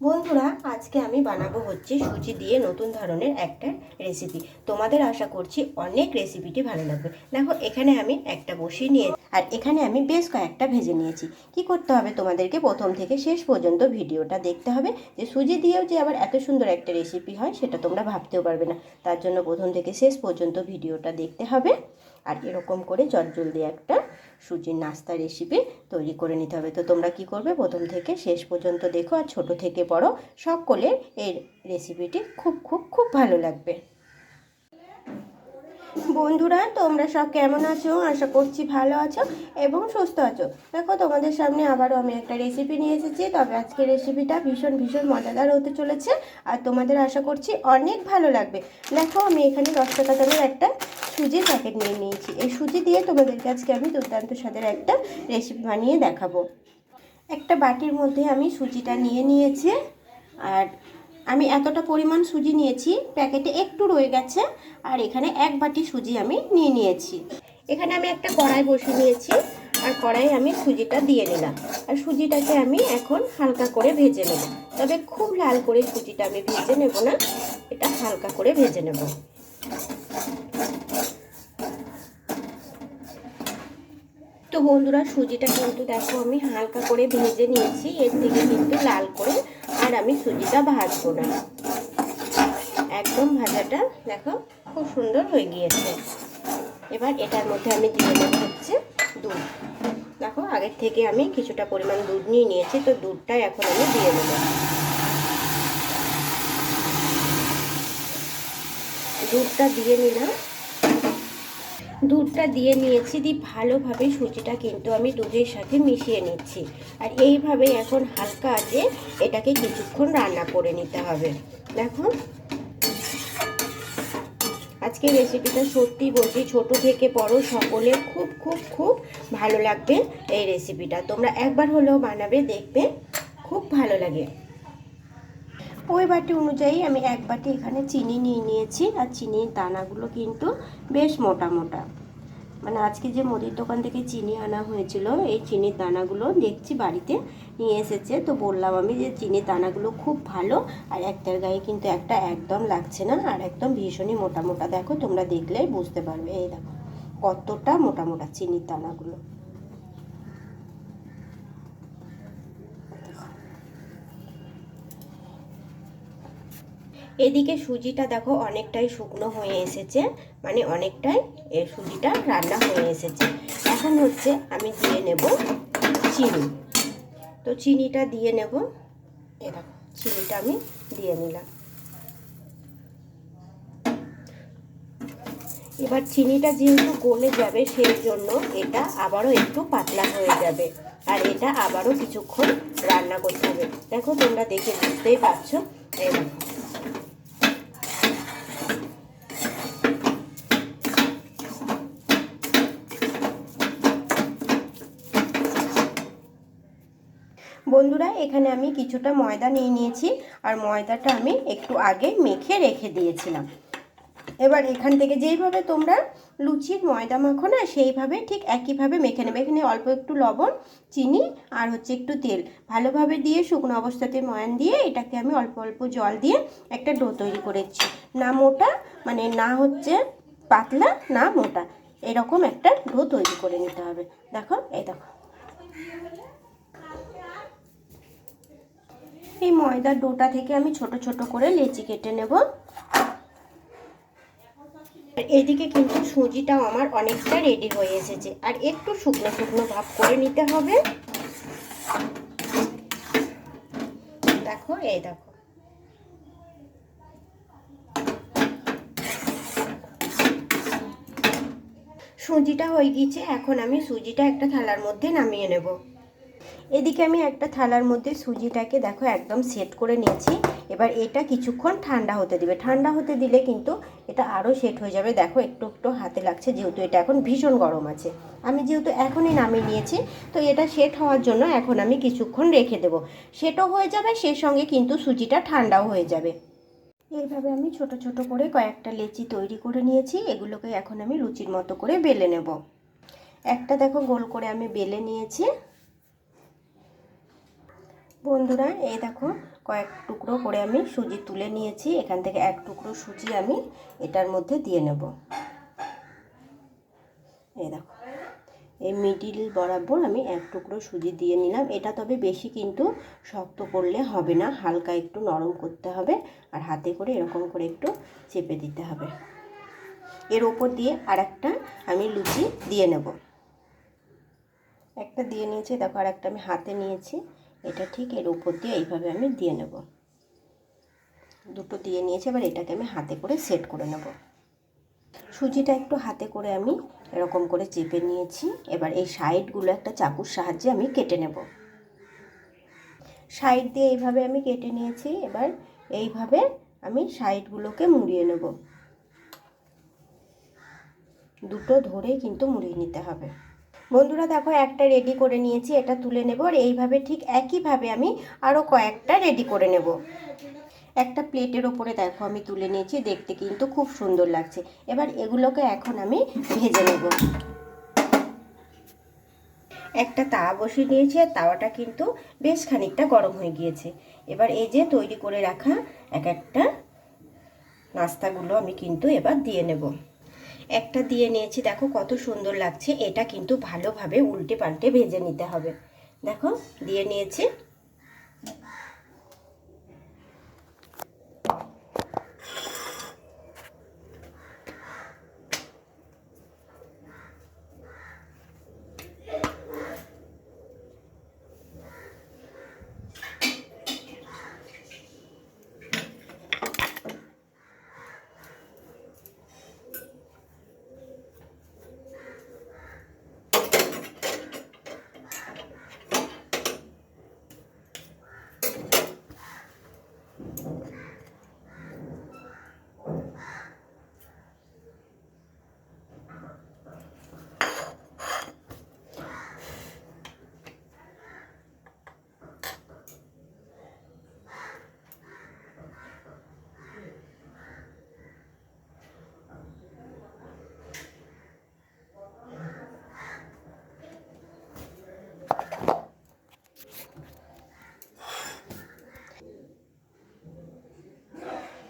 বন্ধুরা, আজকে আমি বানাবো হচ্ছে সুজি দিয়ে নতুন ধরনের একটা রেসিপি তোমাদের আশা করছি অনেক রেসিপিটি ভালো লাগবে। দেখো, এখানে আমি একটা বসিয়ে নিয়ে আর এখানে আমি বেশ কয়েকটা ভেজে নিয়েছি। কি করতে হবে তোমাদেরকে প্রথম থেকে শেষ পর্যন্ত ভিডিওটা দেখতে হবে যে সুজি দিয়েও যে আবার এত সুন্দর একটা রেসিপি হয়, সেটা তোমরা ভাবতেও পারবে না। তার জন্য প্রথম থেকে শেষ পর্যন্ত ভিডিওটা দেখতে হবে। আর এরকম করে জলদি একটা সুজির নাস্তা রেসিপি তৈরি করে নিতে হবে। তো তোমরা কি করবে? প্রথম থেকে শেষ পর্যন্ত দেখো, আর ছোট থেকে বড় সকলের এই রেসিপিটি খুব খুব খুব ভালো লাগবে। বন্ধুরা, তোমরা সব কেমন আছো? আশা করছি ভালো আছো এবং সুস্থ আছো। দেখো, তোমাদের সামনে আবারও আমি একটা রেসিপি নিয়ে এসেছি। তবে আজকে রেসিপিটা ভীষণ ভীষণ মজাদার হতে চলেছে আর তোমাদের আশা করছি অনেক ভালো লাগবে। দেখো, আমি এখানে দশ টাকা দামের একটা সুজির প্যাকেট নিয়ে নিয়েছি। এই সুজি দিয়ে তোমাদেরকে আজকে আমি দুর্দান্ত স্বাদের একটা রেসিপি বানিয়ে দেখাবো। একটা বাটির মধ্যে আমি সুজিটা নিয়ে নিয়েছি। আর আমি এতটা পরিমাণ সুজি নিয়েছি, প্যাকেটে একটু রয়ে গেছে। আর এখানে এক বাটি সুজি আমি নিয়ে নিয়েছি। এখানে আমি একটা কড়াই বসিয়ে নিয়েছি, আর কড়াই আমি সুজিটা দিয়ে নিলাম। আর সুজিটাকে আমি এখন হালকা করে ভেজে নেব। তবে খুব লাল করে সুজিটা আমি ভেজে নেব না, এটা হালকা করে ভেজে নেব। তো বন্ধুরা, সুজিটা কিন্তু দেখো আমি হালকা করে ভেজে নিয়েছি। এর থেকে কিন্তু লাল করে আর আমি সুজিটা ভাজবো না। একদম ভাজাটা দেখো খুব সুন্দর হয়ে গিয়েছে। এবার এটার মধ্যে আমি দিয়ে দেবো হচ্ছে দুধ। দেখো, আগের থেকে আমি কিছুটা পরিমাণ দুধ নিয়ে নিয়েছি, তো দুধটা এখন আমি দিয়ে দেবো। দুধটা দিয়ে নিলাম। দুধটা দিয়ে নিয়েছি, দিয়ে ভালোভাবে সুজিটা কিন্তু আমি দুধের সাথে মিশিয়ে নিচ্ছি। আর এইভাবে এখন হালকা আছে এটাকে কিছুক্ষণ রান্না করে নিতে হবে। দেখো আজকে রেসিপিটা সত্যি বলছি, ছোট থেকে বড় সকলে খুব খুব খুব ভালো লাগবে এই রেসিপিটা। তোমরা একবার হলেও বানাবে, দেখবে খুব ভালো লাগে। ওই বাটি অনুযায়ী আমি এক বাটি এখানে চিনি নিয়ে নিয়েছি, আর চিনির দানাগুলো কিন্তু বেশ মোটা মোটা। মানে আজকে যে মুদির দোকান থেকে চিনি আনা হয়েছিল, এই চিনির দানাগুলো দেখছি বাড়িতে নিয়ে এসেছে। তো বললাম আমি যে চিনির দানাগুলো খুব ভালো, আর একটার গায়ে কিন্তু একটা একদম লাগছে না, আর একদম ভীষণই মোটা মোটা। দেখো, তোমরা দেখলেই বুঝতে পারবে। এই দেখো, কতটা মোটা মোটা চিনির দানাগুলো। এদিকে সুজিটা দেখো অনেকটাই শুকনো হয়ে এসেছে মানে অনেকটাই এর সুজিটা রান্না হয়ে এসেছে। এখন হচ্ছে আমি দিয়ে নেব চিনি। তো চিনিটা দিয়ে নেব। এ দেখো, চিনিটা আমি দিয়ে নিলাম। এবার চিনিটা যেহেতু গলে যাবে, সেই জন্য এটা আবারও একটু পাতলা হয়ে যাবে। আর এটা আবারও কিছুক্ষণ রান্না করতে হবে। দেখো তোমরা দেখে বুঝতেই পারছ। এই বন্ধুরা, এখানে আমি কিছুটা ময়দা নিয়ে নিয়েছি আর ময়দাটা আমি একটু আগে মেখে রেখে দিয়েছিলাম। এবার এখান থেকে যেইভাবে তোমরা লুচির ময়দা মাখো না, সেইভাবে ঠিক একইভাবে মেখে নেবে। এখানে অল্প একটু লবণ, চিনি আর হচ্ছে একটু তেল। ভালোভাবে দিয়ে শুকনো অবস্থাতে ময়ান দিয়ে এটাকে আমি অল্প অল্প জল দিয়ে একটা ডো তৈরি করেছি। না মোটা মানে না হচ্ছে পাতলা, না মোটা। এরকম একটা ডো তৈরি করে নিতে হবে। দেখো, এই দেখো। এই ময়দার ডোটা থেকে আমি ছোট ছোট করে লেচি কেটে নেব। এদিকে কিন্তু সুজিটাও আমার অনেকটা রেডি হয়ে এসেছে। আর একটু শুকনো শুকনো ভাব করে নিতে হবে। দেখো, এই দেখো। সুজিটা হয়ে গিয়েছে, এখন আমি সুজিটা একটা থালার মধ্যে নামিয়ে নেব। এদিকে আমি একটা থালার মধ্যে সুজিটাকে দেখো একদম সেট করে নিয়েছি। এবার এটা কিছুক্ষণ ঠান্ডা হতে দিবে। ঠান্ডা হতে দিলে কিন্তু এটা আরও সেট হয়ে যাবে। দেখো একটু একটু হাতে লাগছে, যেহেতু এটা এখন ভীষণ গরম আছে। আমি যেহেতু এখনই নামিয়ে নিয়েছি, তো এটা সেট হওয়ার জন্য এখন আমি কিছুক্ষণ রেখে দেবো। সেটও হয়ে যাবে, সেই সঙ্গে কিন্তু সুজিটা ঠান্ডাও হয়ে যাবে। এইভাবে আমি ছোট ছোট করে কয়েকটা লেচি তৈরি করে নিয়েছি। এগুলোকে এখন আমি লুচির মতো করে বেলে নেব। একটা দেখো গোল করে আমি বেলে নিয়েছি। বন্ধুরা, এই দেখো, কয়েক টুকরো করে আমি সুজি তুলে নিয়েছি। এখান থেকে এক টুকরো সুজি আমি এটার মধ্যে দিয়ে নেব। এই দেখো, এই মিডিল বরাবর আমি এক টুকরো সুজি দিয়ে নিলাম। এটা তবে বেশি কিন্তু শক্ত করলে হবে না, হালকা একটু নরম করতে হবে আর হাতে করে এরকম করে একটু চেপে দিতে হবে। এর ওপর দিয়ে আর একটা আমি লুচি দিয়ে নেব। একটা দিয়ে নিয়েছি, দেখো আর একটা আমি হাতে নিয়েছি। এটা ঠিক, এর উপর দিয়ে এইভাবে আমি দিয়ে নেব। দুটো দিয়ে নিয়েছি, এবার এটাকে আমি হাতে করে সেট করে নেব। সুজিটা একটু হাতে করে আমি এরকম করে চেপে নিয়েছি, এবার এই সাইডগুলো একটা চাকুর সাহায্যে আমি কেটে নেব। সাইড দিয়ে এইভাবে আমি কেটে নিয়েছি, এবার এইভাবে আমি সাইডগুলোকে মুড়িয়ে নেব। দুটো ধরেই কিন্তু মুড়িয়ে নিতে হবে। বন্ধুরা দেখো, একটা রেডি করে নিয়েছি, এটা তুলে নেব আর এইভাবে ঠিক একইভাবে আমি আরও কয়েকটা রেডি করে নেব। একটা প্লেটের ওপরে দেখো, আমি তুলে নিয়েছি, দেখতে কিন্তু খুব সুন্দর লাগছে। এবার এগুলোকে এখন আমি ভেজে নেব। একটা তাওয়া বসিয়ে নিয়েছি, আর তাওয়াটা কিন্তু বেশ খানিকটা গরম হয়ে গিয়েছে। এবার এই যে তৈরি করে রাখা এক একটা নাস্তাগুলো আমি কিন্তু এবার দিয়ে নেব। একটা দিয়ে নিয়েছি, দেখো কত সুন্দর লাগছে। এটা কিন্তু ভালোভাবে উল্টে পাল্টে ভেজে নিতে হবে। দেখো, দিয়ে নিয়েছি।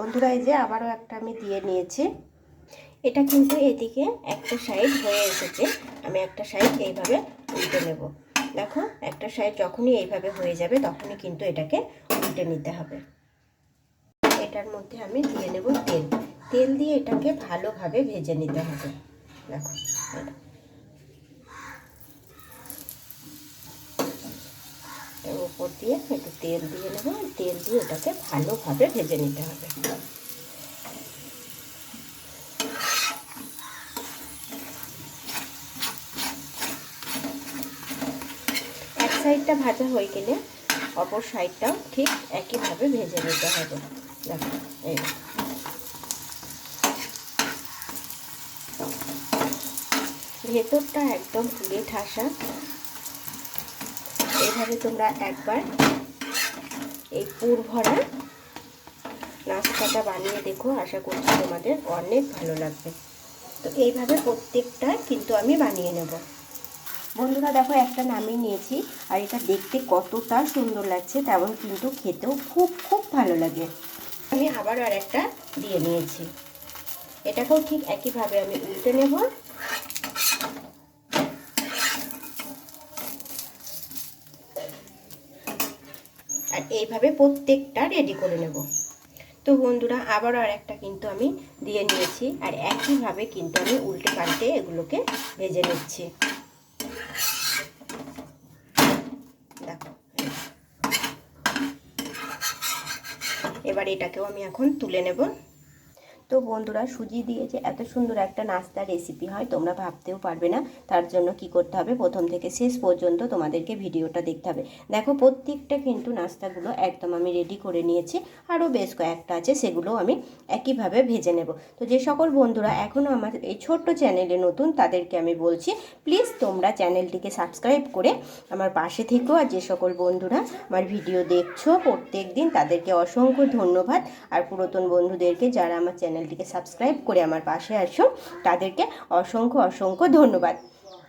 বন্ধুরা, এই যে আবারও একটা আমি দিয়ে নিয়েছি। এটা কিন্তু এদিকে একটা সাইড হয়ে এসেছে। আমি একটা সাইড এইভাবে উল্টে নেব। দেখো, একটা সাইড যখনই এইভাবে হয়ে যাবে, তখনই কিন্তু এটাকে উল্টে নিতে হবে। এটার মধ্যে আমি দিয়ে নেব তেল। তেল দিয়ে এটাকে ভালোভাবে ভেজে নিতে হবে। দেখো এর উপর দিয়ে একটু তেল দিয়ে নেব। তেল দিয়ে এটাকে ভালোভাবে ভেজে নিতে হবে। এক সাইডটা ভাজা হয়ে গেলে অপর সাইডটাও ঠিক একইভাবে ভেজে নিতে হবে। দেখো ভেতরটা একদম পুড়ে ঠাসা। এইভাবে তোমরা একবার এই পুর ভরা নাস্তাটা বানিয়ে দেখো, আশা করছি তোমাদের অনেক ভালো লাগবে। তো এইভাবে প্রত্যেকটা কিন্তু আমি বানিয়ে নেব। বন্ধুরা দেখো, একটা নামিয়ে নিয়েছি, আর এটা দেখতে কতটা সুন্দর লাগছে, তেমন কিন্তু খেতেও খুব খুব ভালো লাগে। আমি আবার আর একটা দিয়ে নিয়েছি। এটাকেও ঠিক একইভাবে আমি উল্টে নেব। আর এইভাবে প্রত্যেকটা রেডি করে নেব। তো বন্ধুরা, আবারও আর একটা কিন্তু আমি দিয়ে নিয়েছি আর একইভাবে কিন্তু আমি উল্টে পাল্টে এগুলোকে ভেজে নিচ্ছি। দেখো। এবার এটাকেও আমি এখন তুলে নেব। তো বন্ধুরা সুজি দিয়ে যে এত সুন্দর একটা নাস্তা রেসিপি হয়, তোমরা ভাবতেও পারবে না। তার জন্য কি করতে হবে? প্রথম থেকে শেষ পর্যন্ত তোমাদেরকে ভিডিওটা দেখতে হবে। দেখো, প্রত্যেকটা কিন্তু নাস্তাগুলো একদম আমি রেডি করে নিয়েছি। আরও বেশ কয়েকটা আছে, সেগুলো আমি একইভাবে ভেজে নেব। তো যে সকল বন্ধুরা এখনও আমার এই ছোট্ট চ্যানেলে নতুন, তাদেরকে আমি বলছি প্লিজ তোমরা চ্যানেলটিকে সাবস্ক্রাইব করে আমার পাশে থেকো। আর যে সকল বন্ধুরা আমার ভিডিও দেখছ প্রত্যেক দিন তাদেরকে অসংখ্য ধন্যবাদ। আর পুরাতন বন্ধুদেরকে যারা আমার চ্যানেল চ্যানেলটিকে সাবস্ক্রাইব করে আমার পাশে আসো। তাদেরকে অসংখ্য অসংখ্য ধন্যবাদ।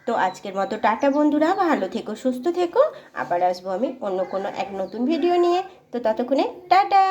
তো আজকের মতো টাটা বন্ধুরা, ভালো থেকো, সুস্থ থেকো। আবার আসব আমি অন্য কোনো এক নতুন ভিডিও নিয়ে। তো ততক্ষণে টাটা!